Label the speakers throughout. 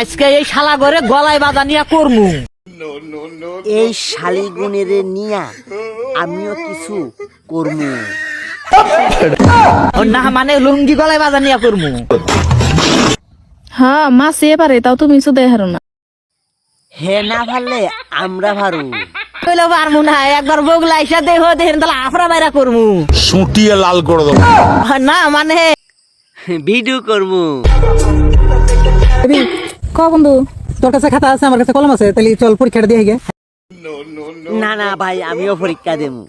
Speaker 1: আজকে এই শালা ঘরে গলায় বাজা নিয়া করমু।
Speaker 2: এই শালিগুনের নিয়া আমিও কিছু করমু।
Speaker 1: না মানে লুঙ্গি গলায় বাজা নিয়া করমু।
Speaker 3: হ্যাঁ মা সে পারে তাও তুমি শুধু হারো না।
Speaker 2: হে না ভাললে আমরা ভারু।
Speaker 1: কইলো পারমু না একবার বগলা এসে দেহ দেখেন তাহলে আফরা বাইরা করমু।
Speaker 4: সুটিয়ে লাল করে দেবো।
Speaker 1: না মানে
Speaker 2: ভিডিও করমু।
Speaker 3: ক বন্ধু?
Speaker 5: তোর কাছে খাতা আছে আমার কাছে কলম আছে তাহলে চল পরীক্ষাটা দিয়ে গে
Speaker 2: না না ভাই আমিও পরীক্ষা দেবো।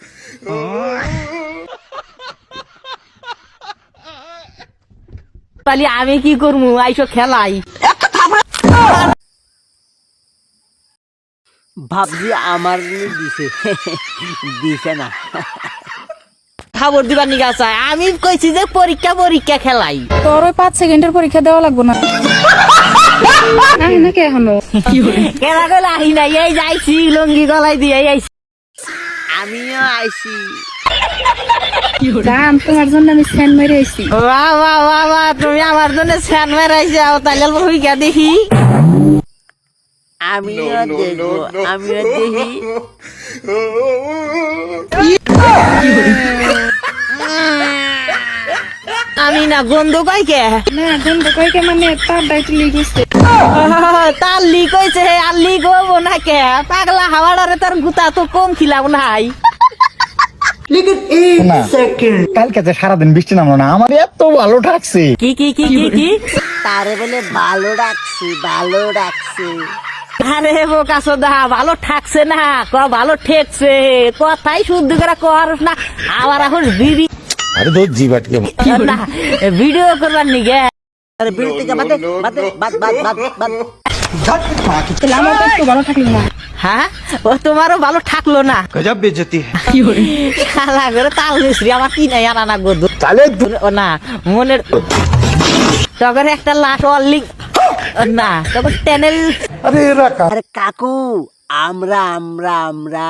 Speaker 1: তাহলে আমি কি করমু আইসো খেলাই।
Speaker 2: ভাবছি আমার দিছে। দিছে না।
Speaker 1: খবর দিবার নিগা চাই। আমি কইছি যে পরীক্ষা পরীক্ষা খেলাই।
Speaker 3: তোর ওই পাঁচ সেকেন্ডের পরীক্ষা দেওয়া লাগবে না। নাকি এখনও
Speaker 1: কেনা কইলে আহি নাই এই যাইছি লুঙ্গি গলাই দিয়ে আইছি
Speaker 2: আমিও আইছি
Speaker 3: দাম তোমার জন্য আমি স্যান মেরে আইছি
Speaker 1: বাহ বাহ বাহ বাহ তুমি আমার জন্য স্যান মেরাইছো তাহলে পরীক্ষা দেখি
Speaker 2: আমিও দেখব আমিও দেখি
Speaker 1: আমি না গন্ধ কই কে?
Speaker 3: না গন্ধ কয়কে মানে তার দায়িত্ব লিখেছে
Speaker 1: তার লিক হয়েছে আর লিক হব না কে? পাগলা হাওয়াডারে তার গুতা তো কম খিলাম নাই।
Speaker 4: কালকে যে সারাদিন বৃষ্টি নামলো না আমার এত ভালো ঠাকছে।
Speaker 1: কি কি কি কি কি?
Speaker 2: তারে বলে ভালো ডাকছি ভালো ডাকছি
Speaker 1: আরে বোকা সোদা ভালো ঠাকছে না ক ভালো ঠেকছে কথাই শুদ্ধ করে কর না। আবার এখন বিবি।
Speaker 4: আরে তো জিবাটকে
Speaker 1: না ভিডিও করবার নিগে।
Speaker 2: আরে বিড়ি থেকে বাদে বাদে বাদ বাদ বাদ বাদ।
Speaker 3: তাহলে আমার তো একটু ভালো থাকল না
Speaker 1: হ্যাঁ? ও তোমারও ভালো ঠাকলো না।
Speaker 4: গজব বেজতি।
Speaker 1: শালা করে তাল মিস্ত্রি আমার কি নাই আনা না গদ
Speaker 4: তাহলে
Speaker 1: না মনের তখন একটা লাশ অল্লিং না তখন টেনেল
Speaker 4: আরে রাখা
Speaker 2: আরে কাকু আমরা আমরা আমরা।